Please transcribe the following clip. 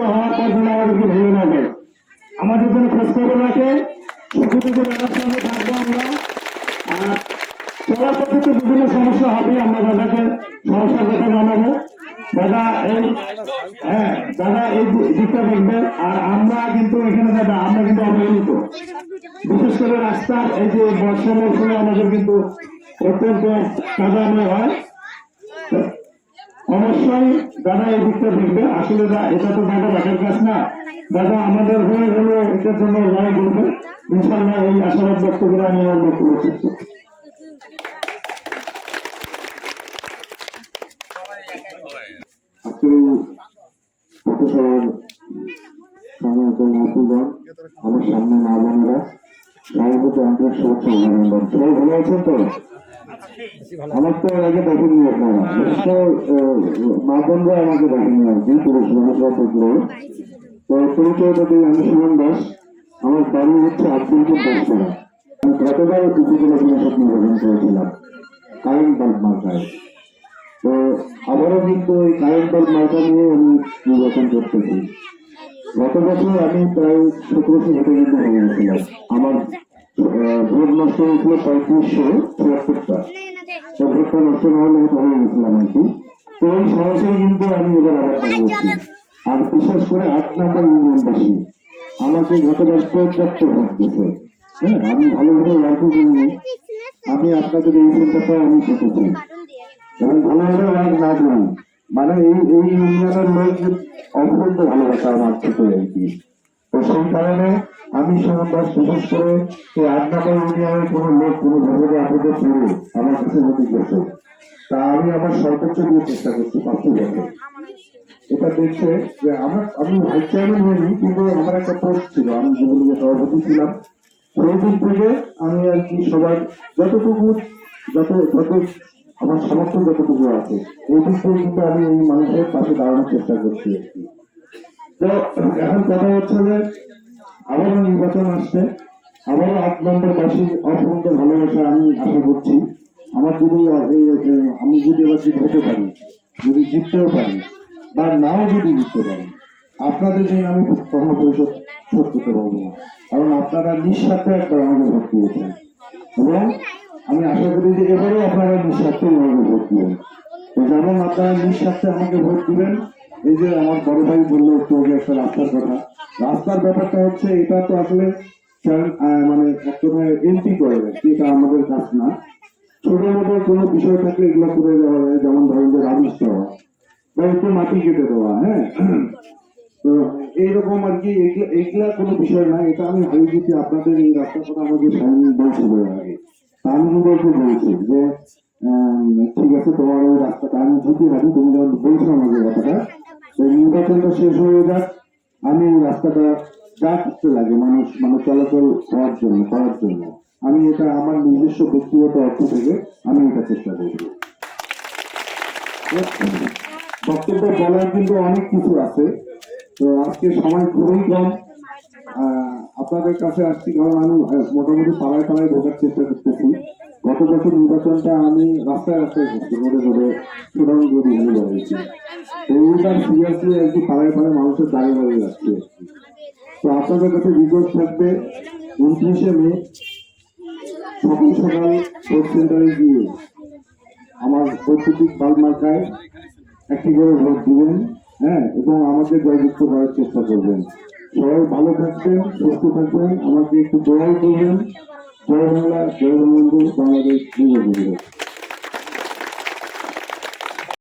হওয়ার পর যেন আমাদেরকে ভুলে যায়। আমাদের জন্য খোঁজ খবর রাখে। সুখটুকু আমরা। আর চলার সমস্যা হবে, আমরা দাদাকে সমস্যার জানাব। দাদা এই হ্যাঁ দাদা এই দিকটা দেখবে। আর আমরা কিন্তু এখানে, দাদা, আমরা কিন্তু অবহেলিত। বিশেষ করে রাস্তার এই যে বর্ষা মৌসুমে আমাদের কিন্তু অত্যন্ত কাদাময় হয়। অবশ্যই দাদা, এই দিকটা দেখবে আসলে এটা তো দাদা দেখার কাজ না। দাদা, আমাদের হয়ে হলো এটার জন্য লড়াই করবে ইনশাল্লাহ এই আশাবাদ ব্যক্ত করে আমি আমার বক্তব্য করছি। আমার সামনে মা বোনেরা। সভাপতি আন্তরিক শুভেচ্ছা অভিনন্দন। সবাই ভালো আছেন তো? আমার তো আগে দেখেনি আপনারা। বিশেষ করে, আহ, মা বোনরা আমাকে দেখেনি আর কি পুরুষ মানুষরা তো পরিচয় যদি আমি সুমন দাস। আমার বাড়ি হচ্ছে আব্দুলপুর দাসপাড়া আমি গতবার উপজেলা পরিষদ নির্বাচন করেছিলাম। কারেন্ট বাল্ব মার্কায় তো আবারও কিন্তু ওই কারেন্ট বাল্ব মার্কা নিয়ে আমি নির্বাচন করতেছি। গত বছর আমি প্রায় সতেরোশো ভোটে কিন্তু হয়ে গেছিলাম আমার হয়েছিল পঁয়ত্রিশশো চুয়াত্তরটা। তো নষ্ট না হলে হয়ে গেছিলাম আর কি। তো ওই সমস্যায় কিন্তু আমি এবার আবার দাঁড়িয়েছি আর বিশেষ করে আট নম্বর ইউনিয়নবাসী। আমাকে গত বছর পর্যাপ্ত ভোট দিয়েছে হ্যাঁ আমি ভালোভাবে ওয়ার্কও করিনি। আমি আপনাদের এই চিন্তাটা আমি জিতেছি এবং ভালোভাবে ওয়ার্ক না করি মানে এই এই ইউনিয়নের লোক অত্যন্ত ভালোবাসা আমার থেকে আর কি। তো সেই কারণে আমি সমাজ বিশেষ করে এই আট ইউনিয়নের কোনো লোক কোনো ভাবে আপদে পড়ে আমার কাছে নদী গেছে তা আমি আমার সর্বোচ্চ দিয়ে চেষ্টা করছি পাঁচটি বছর। এটা দেখছে যে আমার, আমি ভাইস চেয়ারম্যান হইনি, কিন্তু আমার একটা পোস্ট ছিল, আমি যুবলীগের সভাপতি ছিলাম। সেই দিক থেকে আমি আর কি সবার যতটুকু, যত যত আমার সমর্থন যতটুকু আছে, এই দিক থেকে কিন্তু আমি এই মানুষের পাশে দাঁড়ানোর চেষ্টা করছি আর কি। তো, এখন কথা হচ্ছে যে, আবারও নির্বাচন আসছে। আবারও আট নম্বর বাসী অসংখ্য ভালোবাসা আমি আশা করছি। আমার যদি আমি যদি এবার জিত হতে পারি, যদি জিততেও পারি, বা নাও যদি জিততে পারি, আপনাদের জন্য আমি কখনো পরিশোধ শোধ করতে পারব না। কারণ আপনারা নিঃস্বার্থে একবার আমাকে ভোট দিয়েছেন। এবং আমি আশা করি যে এবারেও আপনারা নিঃস্বার্থে আমাকে ভোট দিবেন। যেমন আপনারা নিঃস্বার্থে আমাকে ভোট দিবেন এই যে আমার বড় ভাই বলল একটু আগে একটা রাস্তার কথা। রাস্তার ব্যাপারটা হচ্ছে, এটা তো আসলে মানে এমপি করে এটা আমাদের কাজ না। ছোট মোটো কোনো বিষয় থাকলে এগুলো করে দেওয়া যায় যেমন ধরেন যে রাজস্ব দেওয়া, বা একটু মাটি কেটে দেওয়া হ্যাঁ? তো এইরকম আর কি, এগুলা কোনো বিষয় না, এটা আমি হারিয়ে দিচ্ছি আপনাদের এই রাস্তার কথা আমাকে সামনে বলছিল এর আগে। আমি একটু বলছি যে ঠিক আছে, তোমার ওই রাস্তাটা আমি ঝুঁকি রাখি তুমি যখন বলছো আমাকে কথাটা তো নির্বাচনটা শেষ হয়ে যাক। আমি এই রাস্তাটা যা করতে লাগে মানুষ মানে চলাচল হওয়ার জন্য, করার জন্য। আমি এটা আমার নিজস্ব ব্যক্তিগত অর্থ থেকে আমি এটা চেষ্টা করব। বক্তব্য বলার কিন্তু অনেক কিছু আছে। তো আজকে সময় খুবই কম। আপনাদের কাছে আসছি কারণ আমি মোটামুটি পাড়ায় পাড়ায় ঢোকার চেষ্টা করতেছি। গত বছর নির্বাচনটা আমি রাস্তায় রাস্তায় করছি রোডে রোডে করে নিয়ে বেড়াইছি তো এইবার সিরিয়াসলি আর কি পাড়ায় পাড়ায় মানুষের দাঁড়িয়ে দাঁড়িয়ে যাচ্ছে। তো আপনাদের কাছে রিকোয়েস্ট থাকবে, উনত্রিশে মে, সকাল সকাল ভোট সেন্টারে গিয়ে আমার বৈদ্যুতিক বাল মার্কায় একটি করে ভোট দিবেন হ্যাঁ এবং আমাকে জয়যুক্ত করার চেষ্টা করবেন। সবাই ভালো থাকবেন, সুস্থ থাকবেন, আমাকে একটু দোয়াই করবেন। জয় বাংলা জয় বঙ্গবন্ধু বাংলাদেশ বিজয়